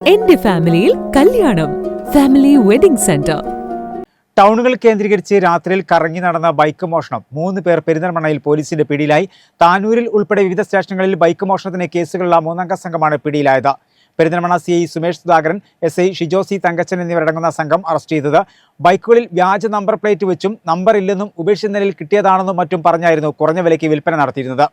എന്റെ ഫാമിലിയിൽ കല്യാണം. Family wedding centre. ടൗണുകൾ കേന്ദ്രീകരിച്ച് രാത്രിയിൽ കറങ്ങി നടന്ന ബൈക്ക് മോഷണം. മൂന്ന് പേർ പെരിന്തൽമണ്ണയിൽ പോലീസിന്റെ പിടിയിലായി. താനൂരിൽ ഉൾപ്പെടെ വിവിധ സ്റ്റേഷനുകളിൽ ബൈക്ക് മോഷണത്തിന് കേസുകളുള്ള മൂന്നംഗ സംഘമാണ് പിടിയിലായത്. Perinthalmanna C I Sumesh Sudhakaran S I ഷിജോസി Thankachan എന്നിവരടങ്ങുന്ന സംഘം അറസ്റ്റ് ചെയ്തത്. ബൈക്കുകളിൽ വ്യാജ നമ്പർ പ്ലേറ്റ് വെച്ചും നമ്പർ ഇല്ലെന്നും ഉപേക്ഷിച്ച നിലയിൽ കിട്ടിയതാണെന്നും മറ്റും പറഞ്ഞായിരുന്നു കുറഞ്ഞ വിലയ്ക്ക് വിൽപ്പന നടത്തിയിരുന്നത്.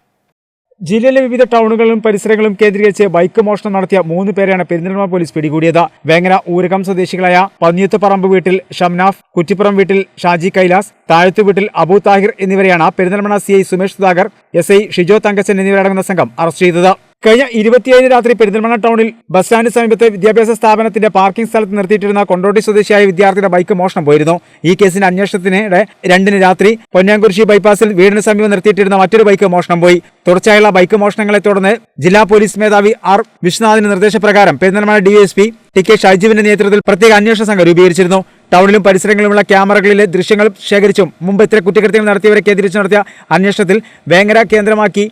ജില്ലയിലെ വിവിധ ടൗണുകളിലും പരിസരങ്ങളും കേന്ദ്രീകരിച്ച് ബൈക്ക് മോഷണം നടത്തിയ മൂന്ന് പേരെയാണ് പെരിന്തൽമണ്ണ പോലീസ് പിടികൂടിയത്. വേങ്ങര ഊരകം സ്വദേശികളായ പന്നിയത്തുപറമ്പ് വീട്ടിൽ ഷംനാഫ് കുറ്റിപ്പുറം വീട്ടിൽ ഷാജി കൈലാസ് താഴത്തു വീട്ടിൽ അബു താഹിർ എന്നിവരെയാണ് പെരിന്തൽമണ്ണ സി സുമേഷ് സുധാകർ എസ് ഷിജോ തങ്കച്ചൻ എന്നിവരടങ്ങുന്ന സംഘം അറസ്റ്റ് ചെയ്തത്. കഴിഞ്ഞ ഇരുപത്തിയേഴിന് രാത്രി പെരിന്തൽമണ്ണ ടൗണിൽ ബസ് സ്റ്റാൻഡ് സമീപത്തെ വിദ്യാഭ്യാസ സ്ഥാപനത്തിന്റെ പാർക്കിംഗ് സ്ഥലത്ത് നിർത്തിയിട്ടിരുന്ന കൊണ്ടോട്ടി സ്വദേശിയായ വിദ്യാർത്ഥിയുടെ ബൈക്ക് മോഷണം പോയിരുന്നു. ഈ കേസിന്റെ അന്വേഷണത്തിനിടെ രണ്ടിന് രാത്രി പൊന്നാങ്കുരിശി ബൈപ്പാസിൽ വീടിന് സമീപം നിർത്തിയിട്ടിരുന്ന മറ്റൊരു ബൈക്ക് മോഷണം പോയി. തുടർച്ചയായുള്ള ബൈക്ക് മോഷണങ്ങളെ തുടർന്ന് ജില്ലാ പോലീസ് മേധാവി ആർ വിശ്വനാഥിന്റെ നിർദ്ദേശപ്രകാരം പെരിന്തൽമണ്ണ ഡിഎസ്പി ടി കെ ഷൈജുവിന്റെ നേതൃത്വത്തിൽ പ്രത്യേക അന്വേഷണ സംഘം രൂപീകരിച്ചിരുന്നു. ടൗണിലും പരിസരങ്ങളിലുമുള്ള ക്യാമറകളിലെ ദൃശ്യങ്ങൾ ശേഖരിച്ചും മുമ്പ് ഇത്തരം കുറ്റകൃത്യങ്ങൾ നടത്തിയവരെ കേന്ദ്രീകരിച്ച് നടത്തിയ അന്വേഷണത്തിൽ വേങ്ങര കേന്ദ്രമാക്കി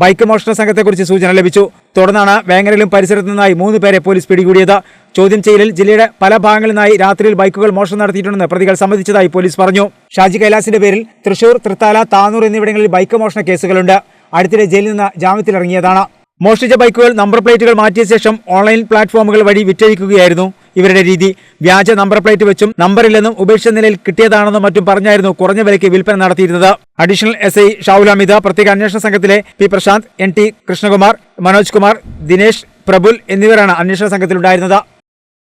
ബൈക്ക് മോഷണ സംഘത്തെക്കുറിച്ച് സൂചന ലഭിച്ചു. തുടർന്നാണ് വേങ്ങരയിലും പരിസരത്തു നിന്നായി മൂന്ന് പേരെ പോലീസ് പിടികൂടിയത്. ചോദ്യം ചെയ്യലിൽ ജില്ലയുടെ പല ഭാഗങ്ങളിൽ നിന്നായി രാത്രിയിൽ ബൈക്കുകൾ മോഷണം നടത്തിയിട്ടുണ്ടെന്ന് പ്രതികൾ സമ്മതിച്ചതായി പോലീസ് പറഞ്ഞു. ഷാജി കൈലാസിന്റെ പേരിൽ തൃശൂർ തൃത്താല താനൂർ എന്നിവിടങ്ങളിൽ ബൈക്ക് മോഷണ കേസുകളുണ്ട്. അടുത്തിടെ ജയിലിൽ നിന്ന് ജാമ്യത്തിലിറങ്ങിയതാണ്. മോഷ്ടിച്ച ബൈക്കുകൾ നമ്പർ പ്ലേറ്റുകൾ മാറ്റിയ ശേഷം ഓൺലൈൻ പ്ലാറ്റ്ഫോമുകൾ വഴി വിറ്റഴിക്കുകയായിരുന്നു. ഇവരുടെ രീതി. വ്യാജ നമ്പർ പ്ലേറ്റ് വെച്ചും നമ്പറില്ലെന്നും ഉപേക്ഷിച്ച നിലയിൽ കിട്ടിയതാണെന്നും മറ്റും പറഞ്ഞായിരുന്നു കുറഞ്ഞ വിലയ്ക്ക് വിൽപ്പന നടത്തിയിരുന്നത്. Additional S I Shavul Amitha പ്രത്യേക അന്വേഷണ സംഘത്തിലെ P Prashanth N T Krishnakumar Manoj Kumar Dinesh Prabul എന്നിവരാണ് അന്വേഷണ സംഘത്തിലുണ്ടായിരുന്നത്.